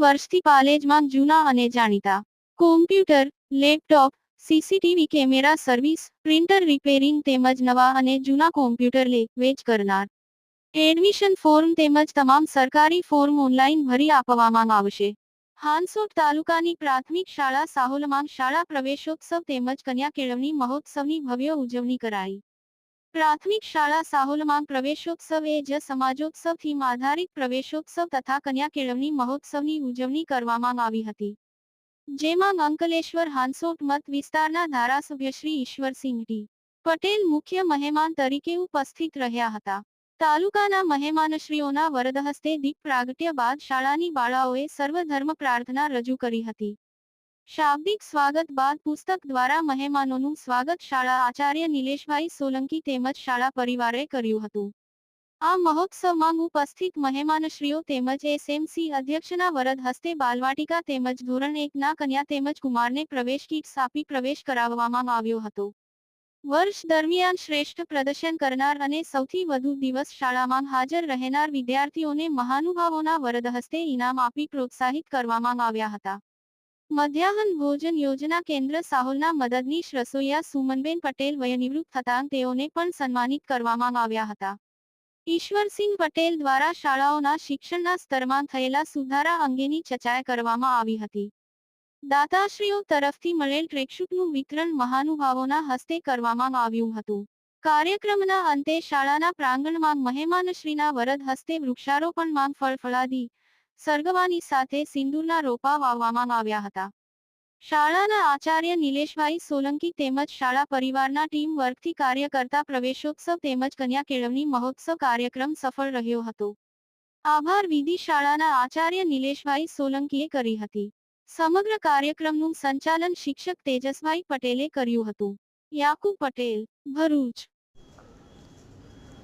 વર્ષથી પાલેજમાં જૂના અને જાણીતા. Computer laptop CCTV camera service printer repairing તેમજ નવા અને જૂના કોમ્પ્યુટર લે, વેચ કરનાર. એડમિશન ફોર્મ તેમજ તમામ સરકારી ફોર્મ ઓનલાઈન ભરી આપવામાં આવશે. હાંસોટ તાલુકાની પ્રાથમિક શાળા સાહોલમાં શાળા પ્રવેશોત્સવ તેમજ કન્યા કેળવણી મહોત્સવની ભવ્ય ઉજવણી કરાઈ. પ્રાથમિક શાળા સાહોલમાં પ્રવેશોત્સવ એ જ સમાજોત્સવથી આધારિત પ્રવેશોત્સવ તથા કન્યા કેળવણી મહોત્સવની ઉજવણી કરવામાં આવી હતી. જેમાં અંકલેશ્વર હાંસોટ મત વિસ્તારના ધારાસભ્ય શ્રી ઈશ્વરસિંહ પટેલ મુખ્ય મહેમાન તરીકે ઉપસ્થિત રહ્યા હતા. તાલુકાના મહેમાનશ્રીઓના વરદહસ્તે દીપ પ્રાગટ્ય બાદ શાળાની બાળાઓએ સર્વધર્મ પ્રાર્થના રજૂ કરી હતી. શાબ્દિક સ્વાગત બાદ પુસ્તક દ્વારા મહેમાનોનું સ્વાગત શાળા આચાર્ય નિલેશભાઈ સોલંકી તેમજ શાળા પરિવારે કર્યું હતું. આ મહોત્સવમાં ઉપસ્થિત મહેમાનશ્રીઓ તેમજ એસએમસી અધ્યક્ષના વરદ હસ્તે બાલવાટિકા તેમજ ધોરણ એકના કન્યા તેમજ કુમારને પ્રવેશ કીટ આપી પ્રવેશ કરાવવામાં આવ્યો હતો. વર્ષ દરમિયાન શ્રેષ્ઠ પ્રદર્શન કરનાર અને સૌથી વધુ દિવસ શાળામાં હાજર રહેનાર વિદ્યાર્થીઓને મહાનુભાવોના વરદ હસ્તે ઇનામ આપી પ્રોત્સાહિત કરવામાં આવ્યા હતા. મધ્યાહન ભોજન યોજના કેન્દ્ર સાહોલના મદદનીશ રસોઈયા સુમનબેન પટેલ વયનિવૃત્ત થતાં તેઓને પણ સન્માનિત કરવામાં આવ્યા હતા. ઈશ્વરસિંહ પટેલ દ્વારા શાળાઓના શિક્ષણના સ્તરમાં થયેલા સુધારા અંગેની ચર્ચા કરવામાં આવી હતી. દાતાશ્રીઓ તરફથી મળેલ ટ્રેકશૂટનું વિતરણ મહાનુભાવોના હસ્તે કરવામાં આવ્યું હતું. કાર્યક્રમના અંતે શાળાના પ્રાંગણમાં મહેમાનશ્રીના વરદ હસ્તે વૃક્ષારોપણમાં ફળફળાદી સરગવાની સાથે સિંદૂરના રોપા વાવવામાં આવ્યા હતા. શાળાના આચાર્ય નિલેશભાઈ સોલંકી તેમજ શાળા પરિવારના ટીમ વર્કથી કાર્ય કરતા પ્રવેશોત્સવ તેમજ કન્યા કેળવણી મહોત્સવ કાર્યક્રમ સફળ રહ્યો હતો. આભાર વિધિ શાળાના આચાર્ય નિલેશભાઈ સોલંકીએ કરી હતી. સમગ્ર કાર્યક્રમનું સંચાલન શિક્ષક તેજસભાઈ પટેલે કર્યું હતું. યાકુબ પટેલ, ભરૂચ.